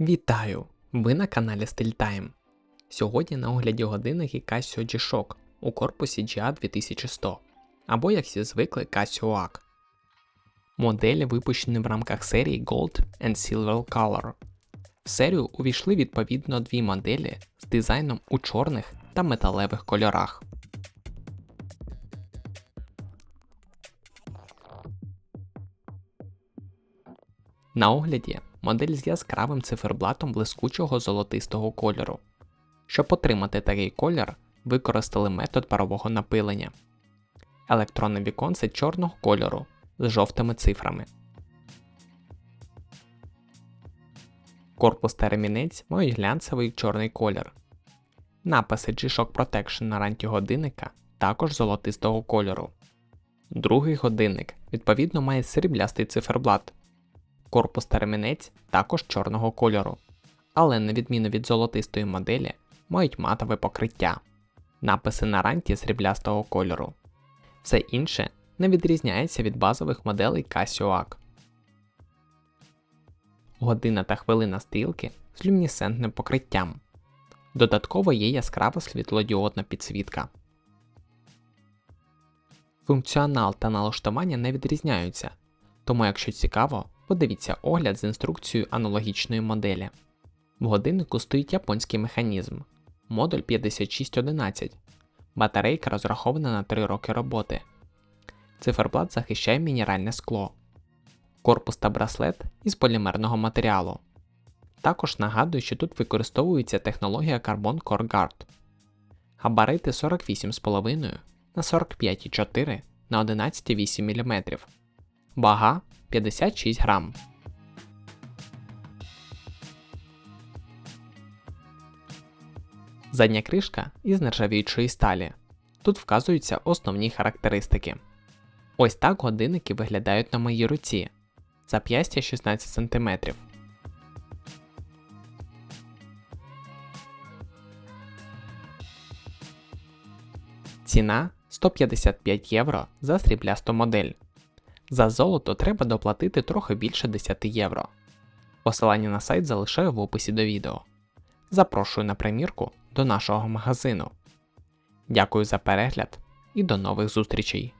Вітаю! Ви на каналі StyleTime. Сьогодні на огляді годинники Casio G-Shock у корпусі GA2100, або як всі звикли Casio AC. Моделі випущені в рамках серії Gold and Silver Color. В серію увійшли відповідно дві моделі з дизайном у чорних та металевих кольорах. На огляді модель з яскравим циферблатом блискучого золотистого кольору. Щоб отримати такий колір, використали метод парового напилення. Електронне віконце чорного кольору з жовтими цифрами. Корпус та ремінець мають глянцевий чорний колір. Написи G-Shock Protection на ранті годинника також золотистого кольору. Другий годинник відповідно має сріблястий циферблат. Корпус та ремінець також чорного кольору, але на відміну від золотистої моделі мають матове покриття, написи на ранті сріблястого кольору. Все інше не відрізняється від базових моделей Casio. Година та хвилина стрілки з люмінесцентним покриттям. Додатково є яскрава світлодіодна підсвітка. Функціонал та налаштування не відрізняються, тому якщо цікаво, подивіться огляд з інструкцією аналогічної моделі. В годиннику стоїть японський механізм модуль 5611. Батарейка розрахована на 3 роки роботи. Циферблат захищає мінеральне скло. Корпус та браслет із полімерного матеріалу. Також нагадую, що тут використовується технологія Carbon Core Guard. Габарити 48,5 на 45,4 на 11,8 мм. Вага 56 грам. Задня кришка із нержавіючої сталі. Тут вказуються основні характеристики. Ось так годинники виглядають на моїй руці. Зап'ястя 16 см. Ціна 155 євро за сріблясту модель. За золото треба доплатити трохи більше 10 євро. Посилання на сайт залишаю в описі до відео. Запрошую на примірку до нашого магазину. Дякую за перегляд і до нових зустрічей!